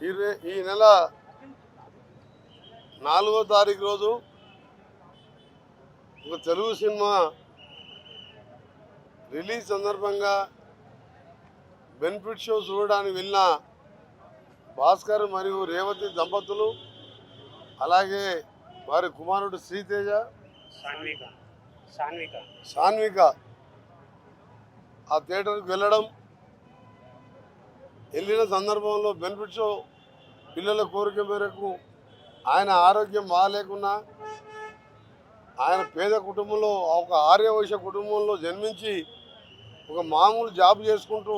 ఈ రే- ఈ నెల నాలుగో తారీఖు రోజు ఒక తెలుగు సినిమా రిలీజ్ సందర్భంగా బెనిఫిట్ షో చూడడానికి వెళ్ళిన భాస్కర్ మరియు రేవతి దంపతులు అలాగే వారి కుమారుడు శ్రీతేజ సాన్విక. సాన్విక. ఆ థియేటర్కి వెళ్ళడం వెళ్ళిన సందర్భంలో బెనిఫిట్స్ పిల్లల కోరిక మేరకు ఆయన ఆరోగ్యం బాగాలేకున్నా ఆయన పేద కుటుంబంలో ఒక ఆర్యవైశ్య కుటుంబంలో జన్మించి ఒక మామూలు జాబ్ చేసుకుంటూ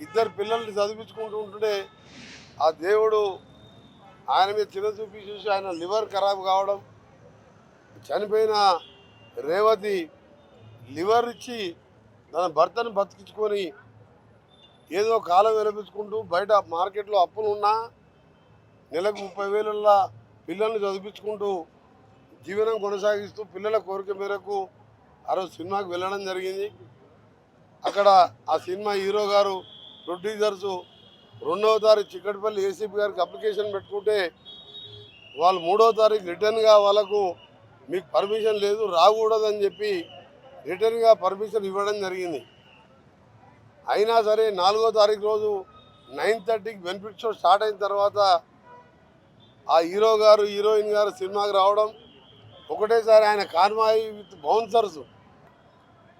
ఇద్దరు పిల్లల్ని చదివించుకుంటూ ఉంటుంటే ఆ దేవుడు ఆయన మీద చిన్న చూపి చూసి ఆయన లివర్ ఖరాబ్ కావడం చనిపోయిన రేవతి లివర్ ఇచ్చి తన భర్తను బతికించుకొని ఏదో కాలం వినిపించుకుంటూ బయట మార్కెట్లో అప్పులు ఉన్నా నెలకు ముప్పై వేలల్లా పిల్లల్ని చదివించుకుంటూ జీవనం కొనసాగిస్తూ పిల్లల కోరిక మేరకు ఆ రోజు సినిమాకి వెళ్ళడం జరిగింది. అక్కడ ఆ సినిమా హీరో గారు ప్రొడ్యూసర్సు రెండవ తారీఖు చిక్కటిపల్లి ఏసీపీ గారికి అప్లికేషన్ పెట్టుకుంటే వాళ్ళు మూడవ తారీఖు రిటర్న్గా వాళ్ళకు మీకు పర్మిషన్ లేదు రాకూడదని చెప్పి రిటర్న్గా పర్మిషన్ ఇవ్వడం జరిగింది. అయినా సరే నాలుగో తారీఖు రోజు నైన్ థర్టీకి బెనిఫిట్ షో స్టార్ట్ అయిన తర్వాత ఆ హీరో గారు హీరోయిన్ గారు సినిమాకి రావడం ఒకటేసారి ఆయన కాన్వాయి విత్ బౌన్సర్స్.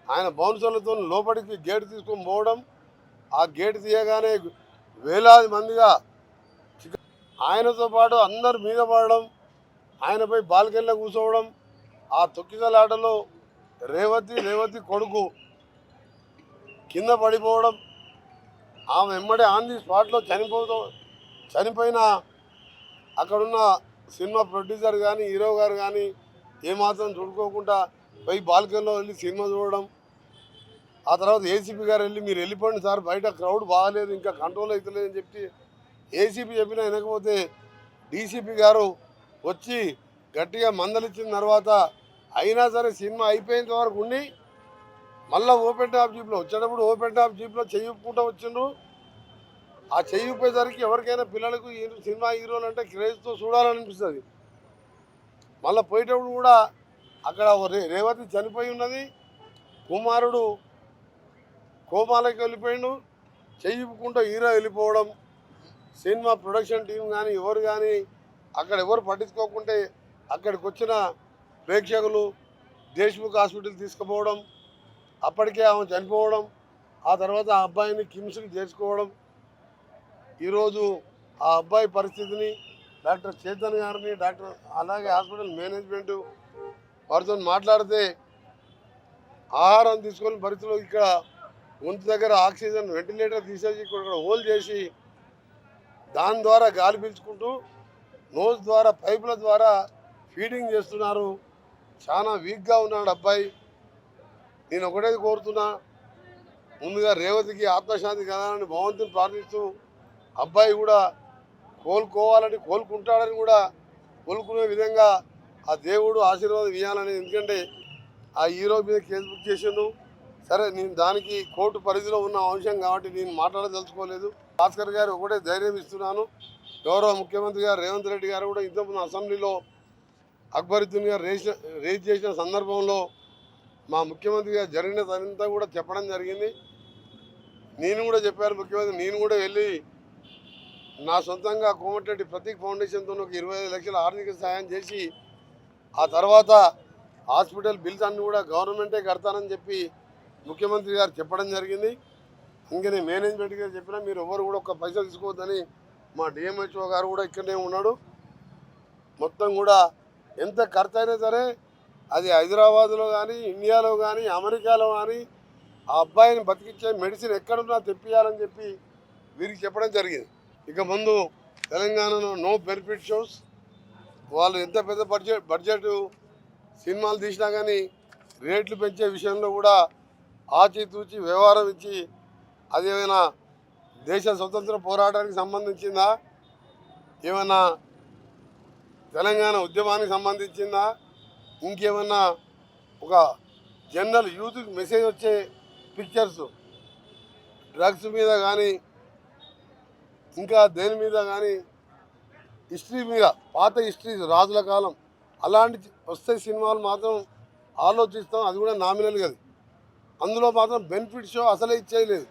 ఆయన బౌన్సర్లతో లోపలికి గేట్ తీసుకొని పోవడం ఆ గేట్ తీయగానే వేలాది మందిగా ఆయనతో పాటు అందరు మీద పడడం ఆయనపై బాల్కెళ్ళ కూర్చోవడం ఆ తొక్కిసలాటలో రేవతి రేవతి కొడుకు కింద పడిపోవడం ఆమె వెంబడే ఆన్ ది స్పాట్లో చనిపోతూ చనిపోయిన అక్కడున్న సినిమా ప్రొడ్యూసర్ కానీ హీరో గారు కానీ ఏమాత్రం చూడుకోకుండా పోయి బాల్కనీలో వెళ్ళి సినిమా చూడడం ఆ తర్వాత ఏసీపీ గారు వెళ్ళి మీరు వెళ్ళిపోండి సార్ బయట క్రౌడ్ బాగాలేదు ఇంకా కంట్రోల్ అవుతలేదు అని చెప్పి ఏసీపీ చెప్పినా వినకపోతే డీసీపీ గారు వచ్చి గట్టిగా మందలిచ్చిన తర్వాత అయినా సరే సినిమా అయిపోయేంత వరకు ఉండి మళ్ళీ ఓపెన్ టాప్ జీప్లో వచ్చేటప్పుడు ఓపెన్ టాప్ జీప్లో చెయ్యుకుంటూ వచ్చిండ్రు. ఆ చెయ్యిపోయేసరికి ఎవరికైనా పిల్లలకు సినిమా హీరోలు అంటే క్రేజ్తో చూడాలనిపిస్తుంది. మళ్ళీ పోయేటప్పుడు కూడా అక్కడ రే- రేవతి చనిపోయి ఉన్నది. కుమారుడు కోమాలకి వెళ్ళిపోయిండు. చెయ్యిపుకుంటూ హీరో వెళ్ళిపోవడం సినిమా ప్రొడక్షన్ టీం కానీ ఎవరు కానీ అక్కడ ఎవరు పట్టించుకోకుంటే అక్కడికి వచ్చిన ప్రేక్షకులు దేశ్ముఖ్ హాస్పిటల్ తీసుకుపోవడం అప్పటికే ఆమె చనిపోవడం ఆ తర్వాత ఆ అబ్బాయిని కిమ్స్కి చేర్చుకోవడం. ఈరోజు ఆ అబ్బాయి పరిస్థితిని డాక్టర్ చేతన్ గారిని డాక్టర్ అలాగే హాస్పిటల్ మేనేజ్మెంట్ వారితో మాట్లాడితే ఆహారం తీసుకొని పరిస్థితులు ఇక్కడ గొంతు దగ్గర ఆక్సిజన్ వెంటిలేటర్ తీసేసి ఇక్కడ హోల్ చేసి దాని ద్వారా గాలి పీల్చుకుంటూ నోజ్ ద్వారా పైపుల ద్వారా ఫీడింగ్ చేస్తున్నారు. చాలా వీక్గా ఉన్నాడు అబ్బాయి. నేను ఒకటే కోరుతున్నా. ముందుగా రేవతికి ఆత్మశాంతి కదాలని భగవంతుని ప్రార్థిస్తూ అబ్బాయి కూడా కోలుకోవాలని కోలుకుంటాడని కూడా కోలుకునే విధంగా ఆ దేవుడు ఆశీర్వాదం ఇవ్వాలని ఎందుకంటే ఆ హీరో మీద కేసు బుక్ చేసాను సరే నేను దానికి కోర్టు పరిధిలో ఉన్న అంశం కాబట్టి నేను మాట్లాడదలుచుకోలేదు. భాస్కర్ గారు ఒకటే ధైర్యం ఇస్తున్నాను. గౌరవ ముఖ్యమంత్రి గారు రేవంత్ రెడ్డి గారు కూడా ఇంతకుముందు అసెంబ్లీలో అక్బరుద్దీన్ గారు రేస్ రేజ్ చేసిన సందర్భంలో మా ముఖ్యమంత్రి గారు జరిగినదంతా కూడా చెప్పడం జరిగింది. నేను కూడా చెప్పాను ముఖ్యమంత్రి నేను కూడా వెళ్ళి నా సొంతంగా కోమటిరెడ్డి ప్రతీక్ ఫౌండేషన్తో ఒక ఇరవై ఐదు లక్షల ఆర్థిక సహాయం చేసి ఆ తర్వాత హాస్పిటల్ బిల్స్ అన్ని కూడా గవర్నమెంటే కడతానని చెప్పి ముఖ్యమంత్రి గారు చెప్పడం జరిగింది. అందుకని మేనేజ్మెంట్ గారు చెప్పినా మీరు ఎవరు కూడా ఒక పైసలు తీసుకోవద్దని మా డిఎంహెచ్ఓ గారు కూడా ఇక్కడనే ఉన్నాడు. మొత్తం కూడా ఎంత ఖర్చు అయినా సరే అది హైదరాబాద్లో కానీ ఇండియాలో కానీ అమెరికాలో కానీ ఆ అబ్బాయిని బతికించే మెడిసిన్ ఎక్కడున్నా తెప్పియాలని చెప్పి వీరికి చెప్పడం జరిగింది. ఇక ముందు తెలంగాణలో నో బెనిఫిట్ షోస్. వాళ్ళు ఎంత పెద్ద బడ్జెట్ బడ్జెట్ సినిమాలు తీసినా కానీ రేట్లు పెంచే విషయంలో కూడా ఆచితూచి వ్యవహారం ఇచ్చి అదేమైనా దేశ స్వతంత్ర పోరాటానికి సంబంధించిందా? ఏమైనా తెలంగాణ ఉద్యమానికి సంబంధించిందా? ఇంకేమన్నా ఒక జనరల్ యూత్కి మెసేజ్ వచ్చే పిక్చర్స్ డ్రగ్స్ మీద కానీ ఇంకా దేని మీద కానీ హిస్టరీ మీద పాత హిస్టరీ రాజుల కాలం అలాంటి వస్తే సినిమాలు మాత్రం ఆలోచిస్తాం. అది కూడా నామినల్ కదా అందులో మాత్రం బెనిఫిట్ షో అసలే ఇచ్చేయలేదు